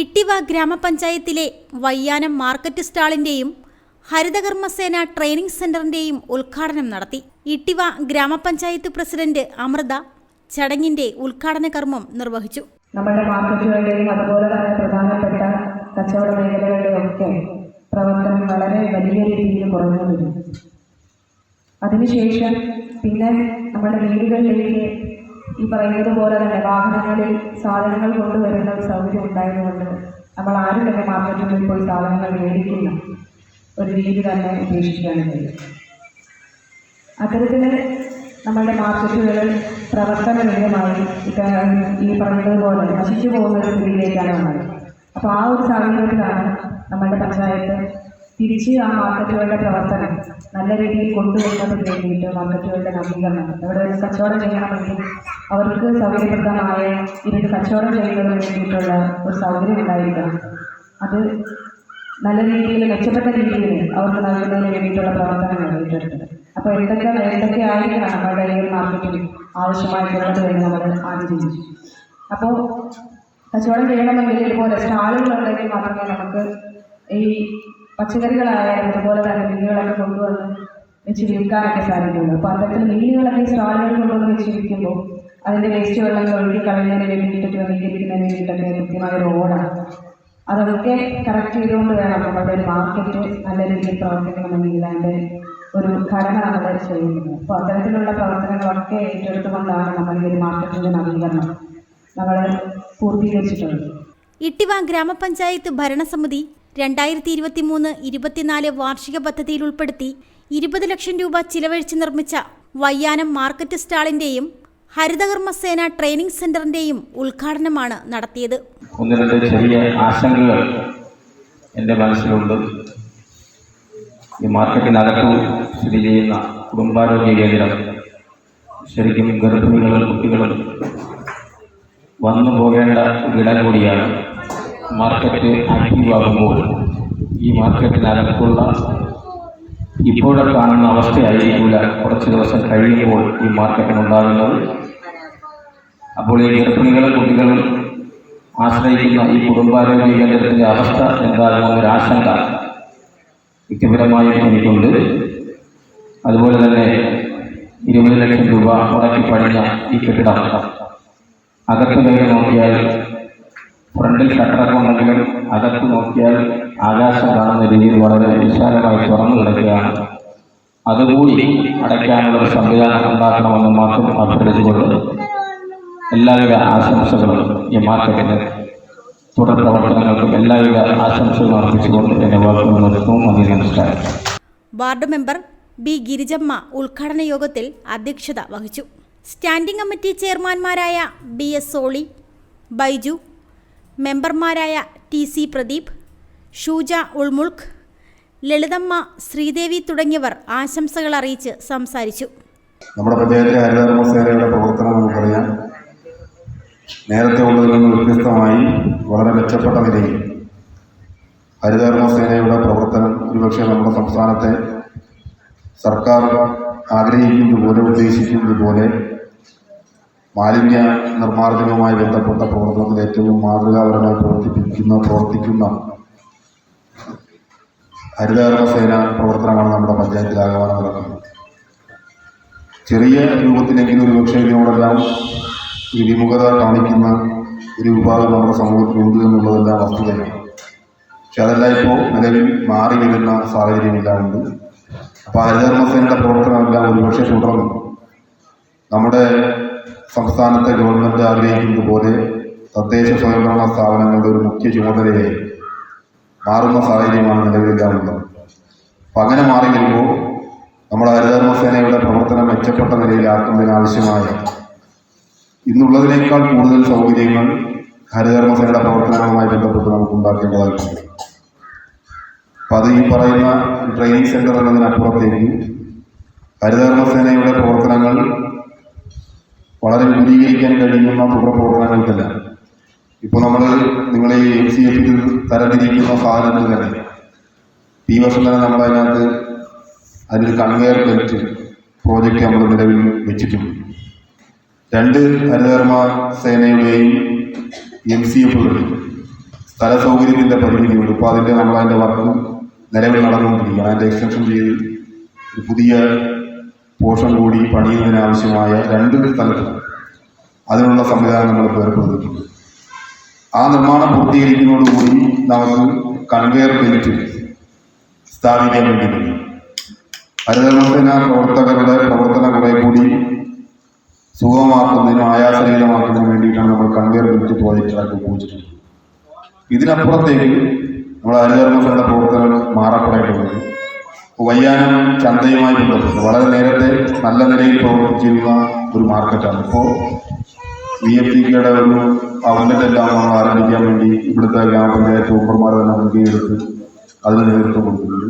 ഇട്ടിവ ഗ്രാമപഞ്ചായത്തിലെ വയ്യാനം മാർക്കറ്റ് സ്റ്റാളിന്റെയും ഹരിതകർമ്മസേന ട്രെയിനിംഗ് സെന്ററിന്റെയും ഉദ്ഘാടനം നടത്തി. ഇട്ടിവ ഗ്രാമപഞ്ചായത്ത് പ്രസിഡന്റ് അമൃത ചടങ്ങിന്റെ ഉദ്ഘാടന കർമ്മം നിർവഹിച്ചു. നമ്മുടെ മാർക്കറ്റുകളുടെയും അതുപോലെ തന്നെ പ്രധാനപ്പെട്ട കച്ചവട മേഖലകളുടെയും ഒക്കെ പ്രവർത്തനം വളരെ വലിയ രീതിയിൽ കുറഞ്ഞു വരുന്നു അതിനുശേഷം പിന്നെ നമ്മുടെ വീടുകളിലേക്ക് ഈ പറയുന്നത് പോലെ തന്നെ വാഹനങ്ങളിൽ സാധനങ്ങൾ കൊണ്ടുവരേണ്ട ഒരു സൗകര്യം ഉണ്ടായതുകൊണ്ട് നമ്മൾ ആരും തന്നെ മാർക്കറ്റുകളിൽ പോയി സാധനങ്ങൾ മേടിക്കുന്ന ഒരു രീതി തന്നെ ഉപേക്ഷിക്കുകയാണ് ചെയ്തത് അത്തരത്തിൽ നമ്മളുടെ മാർക്കറ്റുകൾ പ്രവർത്തനരഹിതമായി ഈ പറഞ്ഞതുപോലെ നശിച്ചു പോകുന്ന ഒരു സ്ഥിതിയിലേക്കാണ് വന്നത്. അപ്പോൾ ആ ഒരു സാഹചര്യത്തിലാണ് നമ്മളുടെ പഞ്ചായത്ത് തിരിച്ച് ആ മാർക്കറ്റുകളുടെ പ്രവർത്തനം നല്ല രീതിയിൽ കൊണ്ടുവരുന്നതിന് വേണ്ടിയിട്ട് മാർക്കറ്റുകളുടെ നവീകരണം. ഇവിടെ ഒരു കച്ചവടം ചെയ്യണമെങ്കിൽ അവർക്ക് സൗകര്യപ്രദമായ ഇതിന് കച്ചവടം ചെയ്യുന്നതിന് വേണ്ടിയിട്ടുള്ള ഒരു സൗകര്യം ഉണ്ടായിരിക്കണം. അത് നല്ല രീതിയിൽ മെച്ചപ്പെട്ട രീതിയിൽ അവർക്ക് നൽകുന്നതിന് വേണ്ടിയിട്ടുള്ള പ്രവർത്തനങ്ങൾ ഏറ്റെടുത്തത് അപ്പോൾ എന്തൊക്കെ എന്തൊക്കെ ആയിരിക്കണം നമ്മുടെ ഈ മാർക്കറ്റിൽ ആവശ്യമായിട്ടുള്ളത് എന്ന് നമ്മൾ ആദ്യം ചിന്തിച്ചു. അപ്പോൾ കച്ചവടം ചെയ്യണമെങ്കിൽ ഇതുപോലെ സ്റ്റാളുകളുണ്ടെങ്കിൽ മാത്രമേ നമുക്ക് ഈ പച്ചക്കറികളായാലും അതുപോലെ തന്നെ മീനുകളൊക്കെ കൊണ്ടുവന്ന് വെച്ച് വിൽക്കാനൊക്കെ സാധിക്കുന്നുണ്ട്. അപ്പോൾ അത്തരത്തിൽ മീനുകളൊക്കെ സ്റ്റാളുകൾ കൊണ്ടുവന്ന് വെച്ച് വിൽക്കുമ്പോൾ അതിന്റെ വേസ്റ്റ് വെള്ളം ഒഴുകി കളയുന്നതിന് വേണ്ടിയിട്ട് ക്രമീകരിക്കുന്നതിന് വേണ്ടിയിട്ടൊക്കെ കൃത്യമായ റോഡാണ് അതൊക്കെ കറക്റ്റ് ചെയ്തുകൊണ്ട് വേണം നമ്മുടെ ഒരു മാർക്കറ്റ് നല്ല രീതിയിൽ പ്രവർത്തിക്കണമെങ്കിൽ അതിന്റെ ഒരു ഘടന നമ്മൾ ചെയ്യുന്നത്. അപ്പോൾ അത്തരത്തിലുള്ള പ്രവർത്തനങ്ങളൊക്കെ ഏറ്റെടുത്തുകൊണ്ടാണ് നമ്മൾ ഈ ഒരു മാർക്കറ്റിന്റെ നവീകരണം നമ്മൾ പൂർത്തീകരിച്ചിട്ടുള്ളത്. ഇട്ടിവ ഗ്രാമപഞ്ചായത്ത് ഭരണസമിതി രണ്ടായിരത്തി ഇരുപത്തി മൂന്ന് ഇരുപത്തിനാല് വാർഷിക പദ്ധതിയിൽ ഉൾപ്പെടുത്തി ഇരുപത് ലക്ഷം രൂപ ചിലവഴിച്ച് നിർമ്മിച്ച വയ്യാനം മാർക്കറ്റ് സ്റ്റാളിന്റെയും ഹരിതകർമ്മസേന ട്രെയിനിംഗ് സെന്ററിന്റെയും ഉദ്ഘാടനമാണ് നടത്തിയത്. ചെറിയ ആശങ്കകൾ എന്റെ മനസ്സിലുണ്ട്. ഈ മാർക്കറ്റിനകത്ത് സ്ഥിതി ചെയ്യുന്ന കുടുംബാരോഗ്യ കേന്ദ്രം ശരിക്കും ഗർഭിണികളും കുട്ടികളും വന്നു പോകേണ്ട ഇടം കൂടിയാണ്. മാർക്കറ്റ് ആക്റ്റീവാകുമ്പോൾ ഈ മാർക്കറ്റിനകത്തുള്ള ഇപ്പോഴെ കാണുന്ന അവസ്ഥയായിരിക്കില്ല. കുറച്ച് ദിവസം കഴിയുമ്പോൾ ഈ മാർക്കറ്റിനുണ്ടാകുന്നത് അപ്പോൾ ഈ ഗർഭിണികളും കുട്ടികളും ആശ്രയിക്കുന്ന ഈ കുടുംബാരോഗ്യ കേന്ദ്രത്തിന്റെ അവസ്ഥ എന്താകുമെന്ന ഒരു ആശങ്ക വ്യക്തിപരമായി എനിക്കുണ്ട്. അതുപോലെ തന്നെ ഇരുപത് ലക്ഷം രൂപ മുടക്കി പണിഞ്ഞ ഈ കെട്ടിടം അകത്ത് വേഗം നോക്കിയാൽ ഫ്രണ്ടിൽ ഷട്ടറൊക്കെ ഉണ്ടെങ്കിലും അകത്ത് നോക്കിയാൽ ആകാശം കാണുന്ന രീതിയിൽ വളരെ വിശാലമായി തുറന്നു കിടക്കുകയാണ്. അതുകൂടി അടയ്ക്കാനുള്ള സംവിധാനം ഉണ്ടാക്കണമെന്ന് മാത്രം അഭ്യർത്ഥിച്ചുകൊണ്ട് എല്ലാവിധ ആശംസകളും ഈ മാർക്കറ്റിന് തുടർ പ്രവർത്തനങ്ങൾക്കും എല്ലാവിധ ആശംസകളും അർപ്പിച്ചുകൊണ്ട് എന്നെ വാക്കുകൾ നമസ്കാരം. വാർഡ് മെമ്പർ ബി ഗിരിജമ്മ ഉദ്ഘാടന യോഗത്തിൽ അധ്യക്ഷത വഹിച്ചു. സ്റ്റാൻഡിംഗ് കമ്മിറ്റി ചെയർമാൻമാരായ ബി എസ് സോളി ബൈജു മെമ്പർമാരായ ടി സി പ്രദീപ് ഷൂജ ഉൾമുൾക്ക് ലളിതമ്മ ശ്രീദേവി തുടങ്ങിയവർ ആശംസകൾ അറിയിച്ച് സംസാരിച്ചു. നമ്മുടെ പഞ്ചായത്തിലെ ഹരിതകർമ്മ സേനയുടെ പ്രവർത്തനം നമുക്കറിയാം. നേരത്തെ ഉള്ളതിൽ നിന്ന് വ്യത്യസ്തമായി വളരെ മെച്ചപ്പെട്ട നിലയിൽ ഹരിതകർമ്മ സേനയുടെ പ്രവർത്തനം ഒരുപക്ഷെ നമ്മുടെ സംസ്ഥാനത്തെ സർക്കാർ ആഗ്രഹിക്കുന്നതുപോലെ ഉദ്ദേശിക്കുന്നതുപോലെ ഉദ്ദേശിക്കുന്നത് പോലെ മാലിന്യ നിർമ്മാർജനവുമായി ബന്ധപ്പെട്ട പ്രവർത്തനത്തിൽ ഏറ്റവും മാതൃകാപരമായി പ്രവർത്തിപ്പിക്കുന്ന പ്രവർത്തിക്കുന്ന ഹരിതകർമ്മ സേന പ്രവർത്തനമാണ് നമ്മുടെ പഞ്ചായത്തിൽ പഞ്ചായത്തിലാകമാനം നടക്കുന്നത്. ചെറിയ രൂപത്തിലെങ്കിലും ഒരു പക്ഷേ ഇതിനോടെല്ലാം ഈ വിമുഖത കാണിക്കുന്ന ഒരു വിഭാഗം നമ്മുടെ സമൂഹത്തിലുണ്ട് എന്നുള്ളതെല്ലാം വസ്തുതയാണ്. പക്ഷെ അതെല്ലാം ഇപ്പോൾ നിലവിൽ മാറി വരുന്ന സാഹചര്യമെല്ലാം ഉണ്ട്. അപ്പോൾ ഹരിതകർമ്മസേനയുടെ പ്രവർത്തനമെല്ലാം ഒരുപക്ഷെ തുടർന്നു നമ്മുടെ സംസ്ഥാനത്തെ ഗവൺമെന്റ് ആഗ്രഹിക്കുന്നത് പോലെ തദ്ദേശ സ്വയംഭരണ സ്ഥാപനങ്ങളുടെ ഒരു മുഖ്യ ചുമതലയായി മാറുന്ന സാഹചര്യമാണ് നിലവിലെല്ലാം അപ്പൊ അപ്പം അങ്ങനെ മാറി വരുമ്പോൾ നമ്മുടെ ഹരിതകർമ്മസേനയുടെ പ്രവർത്തനം മെച്ചപ്പെട്ട നിലയിലാക്കുന്നതിനാവശ്യമായ ഇന്നുള്ളതിനേക്കാൾ കൂടുതൽ സൗകര്യങ്ങൾ ഹരിതകർമ്മസേനയുടെ പ്രവർത്തനങ്ങളുമായി ബന്ധപ്പെട്ട് നമുക്ക് ഉണ്ടാക്കേണ്ടതായിട്ടുണ്ട്. അപ്പം അത് ഈ പറയുന്ന ട്രെയിനിങ് സെന്റർ എന്നതിനപ്പുറത്തേക്ക് ഹരിതകർമ്മസേനയുടെ പ്രവർത്തനങ്ങൾ വളരെ വിപുലീകരിക്കാൻ കഴിയുന്ന തുടർ പ്രവർത്തനങ്ങൾക്കല്ല ഇപ്പോൾ നമ്മൾ നിങ്ങളെ എം സി എഫിൽ തരംതിരിക്കുന്ന സാധനത്തിൽ തന്നെ. ഈ വർഷം തന്നെ നമ്മളതിനകത്ത് അതിൽ കൺവെയർ ബെൽറ്റ് പ്രോജക്റ്റ് നമ്മൾ നിലവിൽ വെച്ചിട്ടുണ്ട്. രണ്ട് ഹരിതകർമ്മ സേനയുടെയും എം സി എഫുകളുടെയും സ്ഥല സൗകര്യത്തിന്റെ പരിമിതിയുണ്ട്. ഇപ്പോൾ അതിന്റെ നമ്മൾ വർക്ക് നിലവിൽ നടന്നുകൊണ്ടിരിക്കുകയാണ്. അതിന്റെ എക്സ്റ്റൻഷൻ ചെയ്ത് പുതിയ പോർഷൻ കൂടി പണിയുന്നതിനാവശ്യമായ രണ്ട് സ്ഥലത്ത് അതിനുള്ള സംവിധാനം നമ്മൾ ഏർപ്പെടുത്തിയിട്ടുണ്ട് ആ നിർമ്മാണം പൂർത്തീകരിക്കുന്നതോടുകൂടി നമുക്ക് കൺവെയർ ബെൽറ്റ് സ്ഥാപിക്കാൻ വേണ്ടിയിട്ടുണ്ട്. ഹരിതകർമ്മസേന പ്രവർത്തകരുടെ പ്രവർത്തനം കുറെ കൂടി സുഗമമാക്കുന്നതിനും ആയാസരഹിതമാക്കുന്നതിനും വേണ്ടിയിട്ടാണ് നമ്മൾ കൺവെയർ ബെൽറ്റ് പ്രോജക്റ്റുകളൊക്കെ ഉപയോഗിച്ചിട്ടുള്ളത്. ഇതിനപ്പുറത്തേക്ക് നമ്മുടെ ഹരിതകർമ്മസേന പ്രവർത്തനം മാറപ്പെടേണ്ടതുണ്ട് വയ്യാനം ചന്തയുമായി ബന്ധപ്പെട്ട് വളരെ നേരത്തെ നല്ല നിലയിൽ പ്രവർത്തിച്ചിരുന്ന ഒരു മാർക്കറ്റാണ്. ഇപ്പോൾ വി എഫ് സിക്കയുടെ ഒരു ഔട്ട്ലെറ്റ് എല്ലാം നമ്മൾ ആരംഭിക്കാൻ വേണ്ടി ഇവിടുത്തെ ഗ്രാമപഞ്ചായത്ത് മെമ്പർമാർ തന്നെ മുൻകൈയെടുത്ത് അതിന് നേതൃത്വം കൊടുക്കുന്നുണ്ട്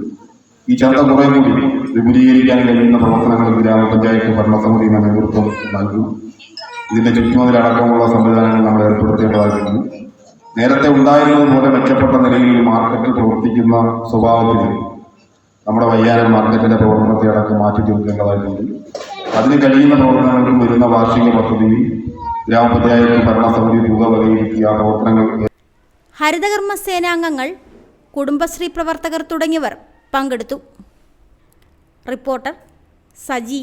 ഈ ചന്ത കുറേ കൂടി വിപുലീകരിക്കാൻ കഴിയുന്ന പ്രവർത്തനങ്ങൾ ഗ്രാമപഞ്ചായത്ത് ഭരണസമിതി നേതൃത്വം നൽകും. ഇതിന്റെ ചുറ്റുമതിലടക്കമുള്ള സംവിധാനങ്ങൾ നമ്മൾ ഏർപ്പെടുത്തേണ്ടതായിട്ടുണ്ട്. നേരത്തെ ഉണ്ടായിരുന്നതുപോലെ മെച്ചപ്പെട്ട നിലയിൽ മാർക്കറ്റ് പ്രവർത്തിക്കുന്ന സ്വഭാവത്തിൽ നമ്മുടെ വയ്യാനം മാർക്കറ്റിന്റെ പ്രവർത്തനത്തെ അടക്കം മാറ്റി തീർക്കേണ്ടതായിട്ടുണ്ട് അതിന് കഴിയുന്ന പ്രവർത്തനങ്ങൾക്ക് വരുന്ന വാർഷിക പദ്ധതിയിൽ ഗ്രാമപഞ്ചായത്ത് ഭരണസമിതി തുക വകയിരുത്തി ആ പ്രവർത്തനങ്ങൾ ഹരിതകർമ്മ സേനാംഗങ്ങൾ കുടുംബശ്രീ പ്രവർത്തകർ തുടങ്ങിയവർ പങ്കെടുത്തു. റിപ്പോർട്ടർ സജി